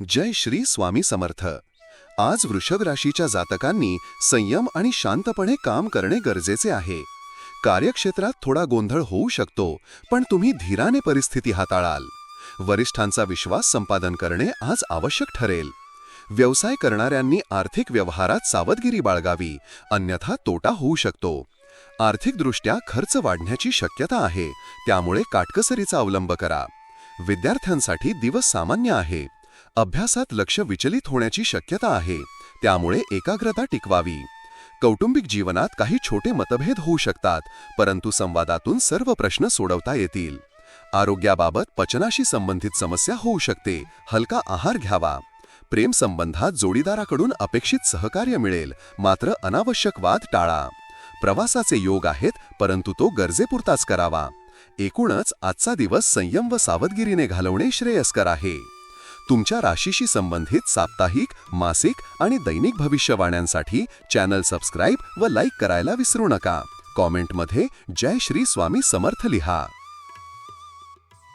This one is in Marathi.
जय श्री स्वामी समर्थ. आज वृषभ राशीच्या जातकांनी संयम आणि शांतपणे काम करणे गरजेचे आहे. कार्यक्षेत्रात थोडा गोंधळ होऊ शकतो पण तुम्ही धीराने परिस्थिती हाताळाल. वरिष्ठांचा विश्वास संपादन करणे आज आवश्यक ठरेल. व्यवसाय करणाऱ्यांनी आर्थिक व्यवहारात सावधगिरी बाळगावी अन्यथा तोटा होऊ शकतो. आर्थिकदृष्ट्या खर्च वाढण्याची शक्यता आहे त्यामुळे काटकसरीचा अवलंब करा. विद्यार्थ्यांसाठी दिवस सामान्य आहे. अभ्यासात लक्ष विचलित होण्याची शक्यता आहे. त्यामुळे एकाग्रता टिकवावी. कौटुंबिक जीवनात काही छोटे मतभेद होऊ शकतात परंतु संवादातून सर्व प्रश्न सोडवता येतील. आरोग्याबाबत पचनाशी संबंधित समस्या होऊ शकते. हलका आहार घ्यावा. प्रेम संबंधात जोडीदाराकडून अपेक्षित सहकार्य मिळेल मात्र अनावश्यक वाद टाळा. प्रवासाचे योग आहेत परंतु तो गरजेपुरताच करावा. एकूणच आजचा दिवस संयम व सावधगिरीने घालवणे श्रेयस्कर आहे. तुमच्या राशीशी संबंधित साप्ताहिक मासिक आणि दैनिक भविष्यवाण्यांसाठी चॅनल सबस्क्राईब व लाईक करायला विसरू नका. कॉमेंटमध्ये जय श्री स्वामी समर्थ लिहा.